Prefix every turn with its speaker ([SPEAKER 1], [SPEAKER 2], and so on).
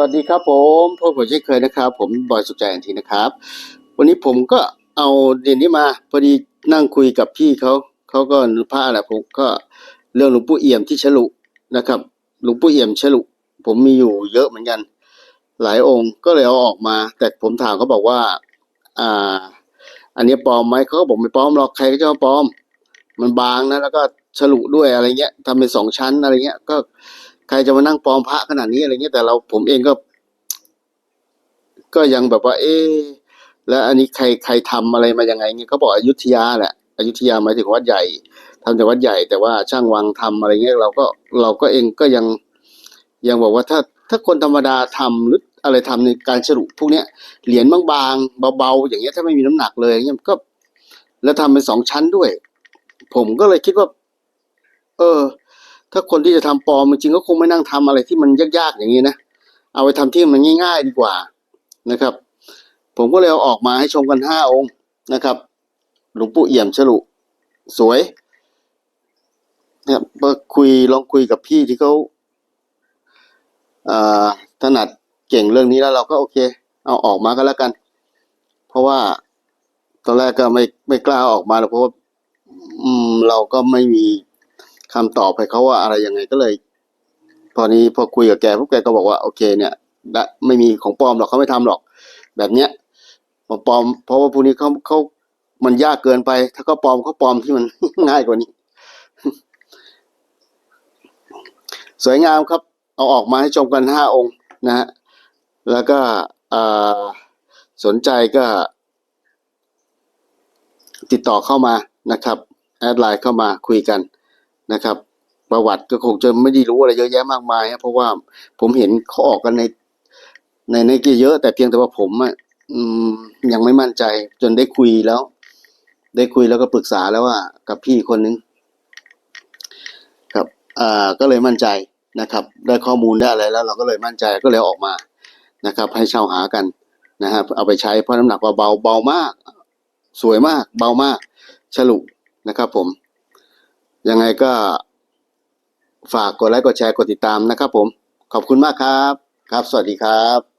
[SPEAKER 1] วัสดีครับผมพบผมเช่นเคยนะครับ ผมบอยสุขใจอันทีนะครับ วันนี้ผมก็เอาเรียนนี้มาพอดีนั่งคุยกับพี่เขาเขาก็พระแหละผมก็เรื่องหลวงปู่เอี่ยมที่ฉลุนะครับหลวงปู่เอี่ยมฉลุผมมีอยู่เยอะเหมือนกัน หลายองค์ก็เลยเอาออกมา แต่ผมถามเขาบอกว่าอ่า อันนี้ปลอมไหมเขาก็บอกไม่ปลอมหรอกใครก็จะมาปลอม มันบางนะแล้วก็ฉลุด้วยอะไรเงี้ยทำเป็นสองชั้นอะไรเงี้ยก็ ใครจะมานั่งปลอมพระขนาดนี้อะไรเงี้ยแต่เราผมเองก็ ก็ยังแบบว่า เอ๊ะแล้วอันนี้ใครใครทำอะไรมายังไงเงี้ยเขาบอกอยุธยาแหละอยุธยาหมายถึงวัดใหญ่ทำจากวัดใหญ่แต่ว่าช่างวังทำอะไรเงี้ยเราก็เราก็เองก็ยังยังบอกว่าถ้าถ้าคนธรรมดาทำหรืออะไรทำในการฉลุพวกเนี้ยเหรียญบางๆเบาๆอย่างเงี้ยถ้าไม่มีน้ำหนักเลยเงี้ยก็ แล้วทำเป็นสองชั้นด้วย ผมก็เลยคิดว่า เออ ถ้าคนที่จะทำปลอมจริงก็คงไม่นั่งทำอะไรที่มันยากๆอย่างนี้นะ เอาไปทำที่มันง่าย ๆ ดีกว่านะครับ ผมก็เลยเอาออกมาให้ชมกันห้าองค์นะครับ หลวงปู่เอี่ยมฉลุสวยนะครับก็คุยลองคุยกับพี่ที่เขาถนัดเก่งเรื่องนี้แล้วเราก็โอเค เอาออกมาก็แล้วกัน เพราะว่าตอนแรกก็ไม่ไม่กล้าออกมาหรอกเพราะว่าเราก็ไม่มี คำตอบให้เขาว่าอะไรยังไงก็เลยพอนี้พอคุยกับแกพวกแกก็บอกว่าโอเค เนี่ยได้ไม่มีของปลอมหรอกเขาไม่ทำหรอก แบบเนี้ยของปลอม เพราะว่าพวกนี้เขาเขามันยากเกินไป ถ้าเขาปลอมเขาปลอมที่มันง่ายกว่านี้ สวยงามครับ เอาออกมาให้ชมกันห้าองค์นะฮะแล้วก็สนใจก็ ติดต่อเข้ามานะครับ แอดไลน์เข้ามาคุยกัน นะครับ ประวัติก็คงจะไม่ได้รู้อะไรเยอะแยะมากมายครับเพราะว่าผมเห็นเขาออกกันใน ในในกียร์เยอะ แต่เพียงแต่ว่าผมอะยังไม่มั่นใจ จนได้คุยแล้ว ได้คุยแล้วก็ปรึกษาแล้วว่า กับพี่คนนึงครับอ่าก็เลยมั่นใจนะครับ ได้ข้อมูลได้อะไรแล้ว เราก็เลยมั่นใจก็เลยออกมานะครับ ให้เช่าหากันนะฮะเอาไปใช้เพราะน้ำหนักเบาเบามาก สวยมาก เบามากฉลุนะครับผม ยังไงก็ฝากกดไลค์กดแชร์กดติดตามนะครับผม ขอบคุณมากครับ ครับ สวัสดีครับ